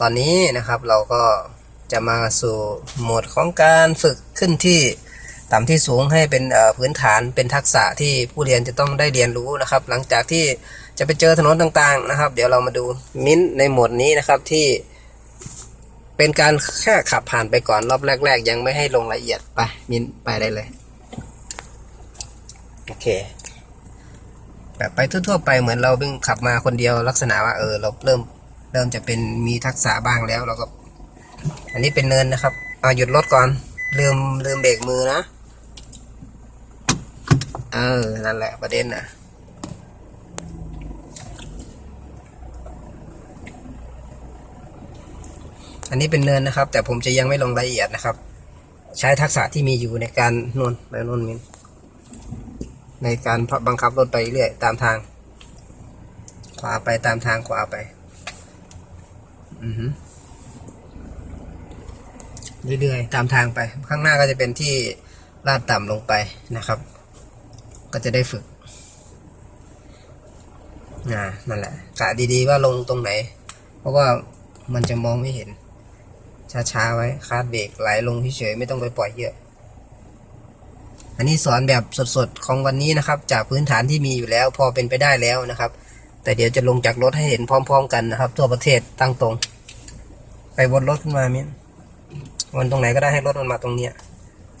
ตอนนี้นะครับเราก็จะมาสู่โหมดของการฝึกขึ้นที่ต่ำที่สูงให้เป็นพื้นฐานเป็นทักษะที่ผู้เรียนจะต้องได้เรียนรู้นะครับ หลังจากที่จะไปเจอถนนต่างๆนะครับ เดี๋ยวเรามาดูมิ้นในโหมดนี้นะครับที่เป็นการแค่ขับผ่านไปก่อนรอบแรก ๆ ยังไม่ให้ลงละเอียดไปมิ้นไปได้เลยโอเคแบบไปทั่วๆไปเหมือนเราเพิ่งขับมาคนเดียวลักษณะว่าเออเราเริ่ม เริ่มจะเป็นมีทักษะบ้างแล้วเราก็ อันนี้เป็นเนินนะครับเอาหยุดรถก่อน ลืมลืมเบรกมือนะ เออ นั่นแหละประเด็นนะอันนี้เป็นเนินนะครับ แต่ผมจะยังไม่ลงรายละเอียดนะครับ ใช้ทักษะที่มีอยู่ในการนวนไปนวนมินในการบังคับรถไปเรื่อยตามทาง ขวาไปตามทางขวาไป เรื่อยๆตามทางไป ข้างหน้าก็จะเป็นที่ลาดต่ำลงไปนะครับ ก็จะได้ฝึกอ่านั่นแหละกะดีๆว่าลงตรงไหน เพราะว่ามันจะมองไม่เห็น ช้าๆไว้คาดเบรกไหลลงเฉยๆไม่ต้องไปปล่อยเยอะ อันนี้สอนแบบสดๆของวันนี้นะครับ จากพื้นฐานที่มีอยู่แล้ว พอเป็นไปได้แล้วนะครับ แต่เดี๋ยวจะลงจากรถให้เห็นพร้อม ๆ กันนะครับ ทั่วประเทศตั้งตรง ไปวนรถขึ้นมามิ้นวนตรงไหนก็ได้ให้รถมันมาตรงเนี้ย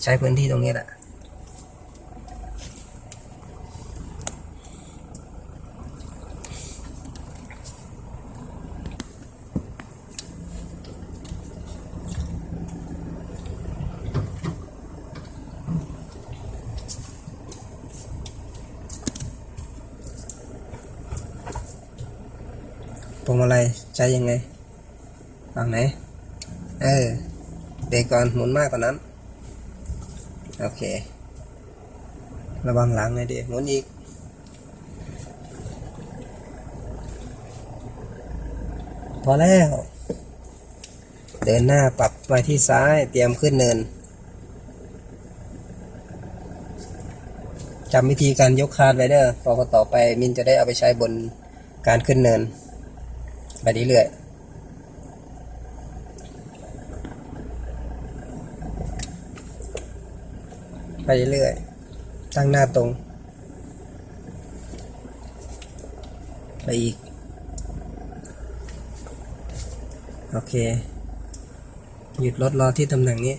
ใช้พื้นที่ตรงนี้แหละ วงมาลัยใช้ยังไงฝั่งไหน เออเบรกก่อนหมุนมากกว่านั้น โอเค ระวังหลังเลยดิหมุนอีก พอแล้ว เดินหน้าปรับไปที่ซ้ายเตรียมขึ้นเนินจำวิธีการยกคาร์ดไว้เด้อพอต่อไปมินจะได้เอาไปใช้บนการขึ้นเนิน ไปเรื่อยๆไปเรื่อยๆตั้งหน้าตรง ไปอีก โอเค หยุดรถรอที่ตำแหน่งนี้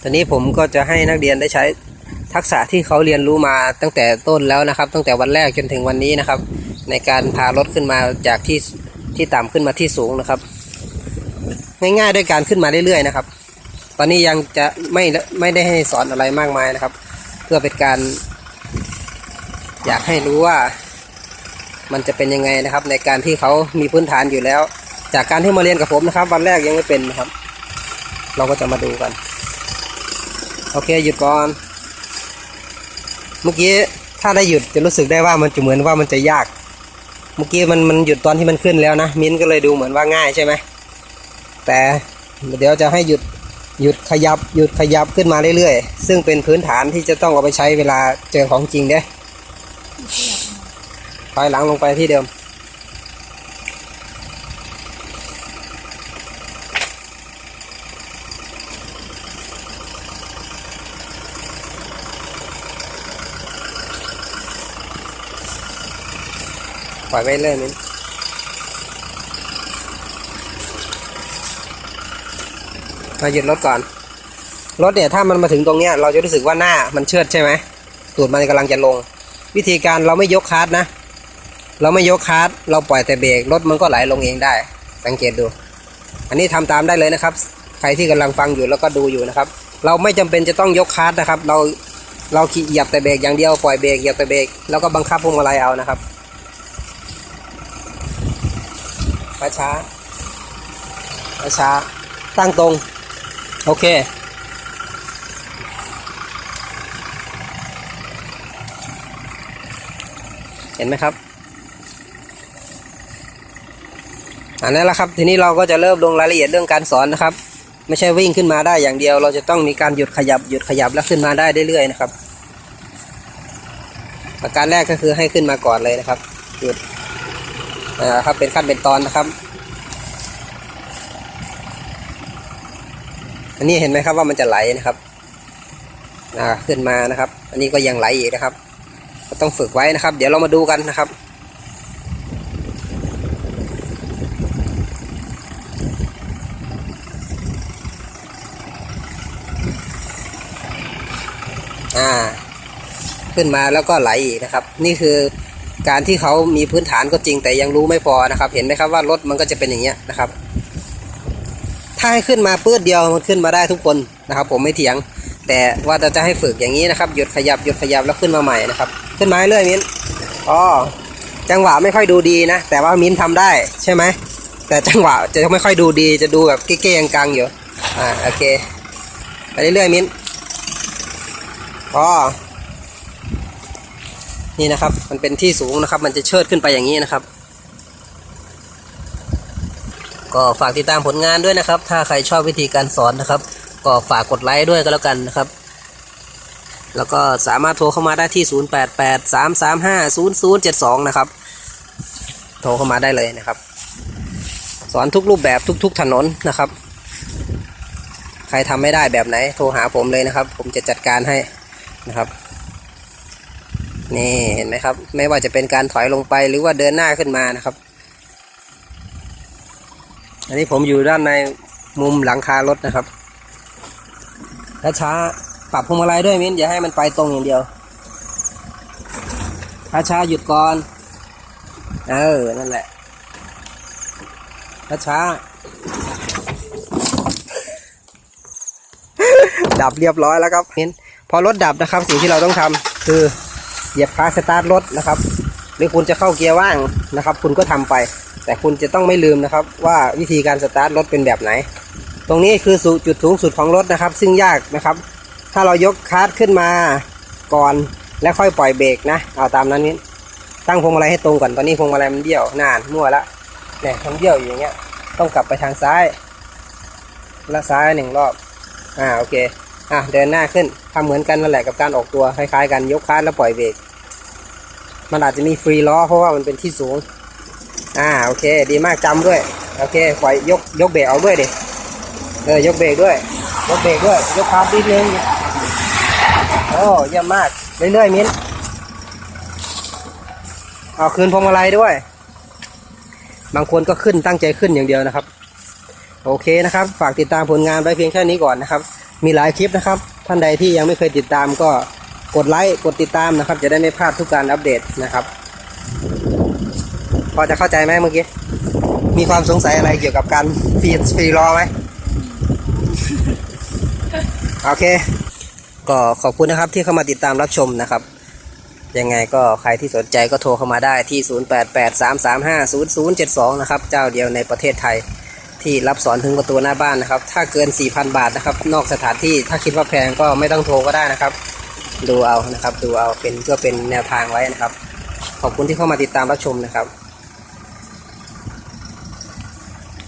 ตอนนี้ผมก็จะให้นักเรียนได้ใช้ ทักษะที่เขาเรียนรู้มาตั้งแต่ต้นแล้วนะครับ ตั้งแต่วันแรกจนถึงวันนี้นะครับ ในการพารถขึ้นมาจากที่ที่ต่ำขึ้นมาที่สูงนะครับ ง่ายๆด้วยการขึ้นมาเรื่อยๆนะครับ ตอนนี้ยังจะไม่ไม่ได้ให้สอนอะไรมากมายนะครับ เพื่อเป็นการ อยากให้รู้ว่ามันจะเป็นยังไงนะครับ ในการที่เขามีพื้นฐานอยู่แล้ว จากการที่มาเรียนกับผมนะครับ วันแรกยังไม่เป็นนะครับ เราก็จะมาดูกัน โอเคหยุดก่อน เมื่อกี้ถ้าได้หยุดจะรู้สึกได้ว่ามันจะเหมือนว่ามันจะยาก เมื่อกี้มันมันหยุดตอนที่มันขึ้นแล้วนะ มิ้นก็เลยดูเหมือนว่าง่ายใช่ไหมแต่เดี๋ยวจะให้หยุดหยุดขยับหยุดขยับขึ้นมาเรื่อยๆ ซึ่งเป็นพื้นฐานที่จะต้องเอาไปใช้เวลาเจอของจริงเด้ถอยหลังลงไปที่เดิม ปล่อยไปเรื่อยมิ้มาหยุดรถก่อน รถเนี่ยถ้ามันมาถึงตรงเนี้ย เราจะรู้สึกว่าหน้ามันเชิดใช่ไหมตูดมันกำลังจะลง วิธีการเราไม่ยกคาร์ดนะ เราไม่ยกคาร์ดเราปล่อยแต่เบรกรถมันก็ไหลลงเองได้ สังเกตดู อันนี้ทำตามได้เลยนะครับ ใครที่กำลังฟังอยู่แล้วก็ดูอยู่นะครับ เราไม่จำเป็นจะต้องยกคาร์ดนะครับ เราเราขี่เหยียบแต่เบรกอย่างเดียวปล่อยเบรกเหยียบแต่เบรกแล้วก็บังคับพวงมาลัยเอานะครับ ช้าช้าช้าช้า ตั้งตรง โอเค เห็นไหมครับ อันนั้นแหละครับ ทีนี้เราก็จะเริ่มลงรายละเอียดเรื่องการสอนนะครับ ไม่ใช่วิ่งขึ้นมาได้อย่างเดียว เราจะต้องมีการหยุดขยับหยุดขยับแล้วขึ้นมาได้เรื่อยๆนะครับประการแรกก็คือให้ขึ้นมาก่อนเลยนะครับหยุด อ่าครับเป็นขั้นเป็นตอนนะครับ อันนี้เห็นไหมครับว่ามันจะไหลนะครับอ่าขึ้นมานะครับ อันนี้ก็ยังไหลอีกนะครับ ก็ต้องฝึกไว้นะครับ เดี๋ยวเรามาดูกันนะครับอ่า ขึ้นมาแล้วก็ไหลอีกนะครับ นี่คือ การที่เขามีพื้นฐานก็จริงแต่ยังรู้ไม่พอนะครับ เห็นไหมครับว่ารถมันก็จะเป็นอย่างเงี้ยนะครับ ถ้าให้ขึ้นมาปื้ดเดียวมันขึ้นมาได้ทุกคนนะครับ ผมไม่เถียง แต่ว่าจะให้ฝึกอย่างนี้นะครับหยุดขยับหยุดขยับแล้วขึ้นมาใหม่นะครับ ขึ้นมาเรื่อยมิ้นอ๋อจังหวะไม่ค่อยดูดีนะ แต่ว่ามิ้นทำได้ใช่ไหมแต่จังหวะจะไม่ค่อยดูดีจะดูแบบเก้ๆกังๆอยู่อ่าโอเคไปเรื่อยๆมิ้นอ๋อ นี่นะครับ มันเป็นที่สูงนะครับ มันจะเชิดขึ้นไปอย่างนี้นะครับ ก็ฝากติดตามผลงานด้วยนะครับ ถ้าใครชอบวิธีการสอนนะครับ ก็ฝากกดไลค์ด้วยก็แล้วกันนะครับ แล้วก็สามารถโทรเข้ามาได้ที่ 0883350072 นะครับ โทรเข้ามาได้เลยนะครับ สอนทุกรูปแบบทุก ๆ ถนนนะครับ ใครทำไม่ได้แบบไหน โทรหาผมเลยนะครับ ผมจะจัดการให้นะครับ นี่เห็นไหมครับ ไม่ว่าจะเป็นการถอยลงไปหรือว่าเดินหน้าขึ้นมานะครับ อันนี้ผมอยู่ด้านในมุมหลังคารถนะครับแล้วช้าปรับพวงมาลัยด้วยมิ้นอย่าให้มันไปตรงอย่างเดียวช้าช้าหยุดก่อน เออ นั่นแหละช้าช้าดับเรียบร้อยแล้วครับมิ้นพอรถดับนะครับสิ่งที่เราต้องทำคือ เหยียบคลัสตาร์ทรถนะครับ หรือคุณจะเข้าเกียร์ว่างนะครับ คุณก็ทำไป แต่คุณจะต้องไม่ลืมนะครับ ว่าวิธีการสตาร์ทรถเป็นแบบไหน ตรงนี้คือสูจุดสูงสุดของรถนะครับ ซึ่งยากนะครับ ถ้าเรายกคลัสขึ้นมาก่อนแล้วค่อยปล่อยเบรกนะเอาตามนั้นนี้ตั้งพวงมาลัยให้ตรงก่อนตอนนี้พวงมาลัยมันเบี้ยวนานมั่วละเนี่ยมันเบี้ยวอยู่อย่างเงี้ยต้องกลับไปทางซ้ายและซ้ายหนึ่งรอบอ่าโอเค อะเดินหน้าขึ้นทำเหมือนกันนั่นแหละกับการออกตัวคล้ายๆกันยกคลัสแล้วปล่อยเบรกมันอาจจะมีฟรีล้อเพราะว่ามันเป็นที่สูง อ่าโอเค ดีมากจำด้วยโอเคปล่อยยกยกเบรกเอาด้วยดิเออยกเบรกด้วย ยกเบรกด้วย ยกคลัสนิดนึงโอ้เยี่ยมมากเรื่อยๆมิ้นเอาคืนพวงมาลัยด้วย บางคนก็ขึ้นตั้งใจขึ้นอย่างเดียวนะครับ โอเคนะครับ ฝากติดตามผลงานไว้เพียงแค่นี้ก่อนนะครับ มีหลายคลิปนะครับ ท่านใดที่ยังไม่เคยติดตามก็กดไลค์กดติดตามนะครับ จะได้ไม่พลาดทุกการอัปเดตนะครับพอจะเข้าใจไหมเมื่อกี้ มีความสงสัยอะไรเกี่ยวกับการฟรีฟรีรอไหมโอเค ก็ขอบคุณนะครับที่เข้ามาติดตามรับชมนะครับ ยังไงก็ใครที่สนใจก็โทรเข้ามาได้ที่ 0883350072 นะครับ เจ้าเดียวในประเทศไทย ที่รับสอนถึงประตูหน้าบ้านนะครับ ถ้าเกิน 4,000 บาทนะครับ นอกสถานที่ถ้าคิดว่าแพงก็ไม่ต้องโทรก็ได้นะครับ ดูเอานะครับ ดูเอาเป็นเพื่อเป็นแนวทางไว้นะครับ ขอบคุณที่เข้ามาติดตามรับชมนะครับ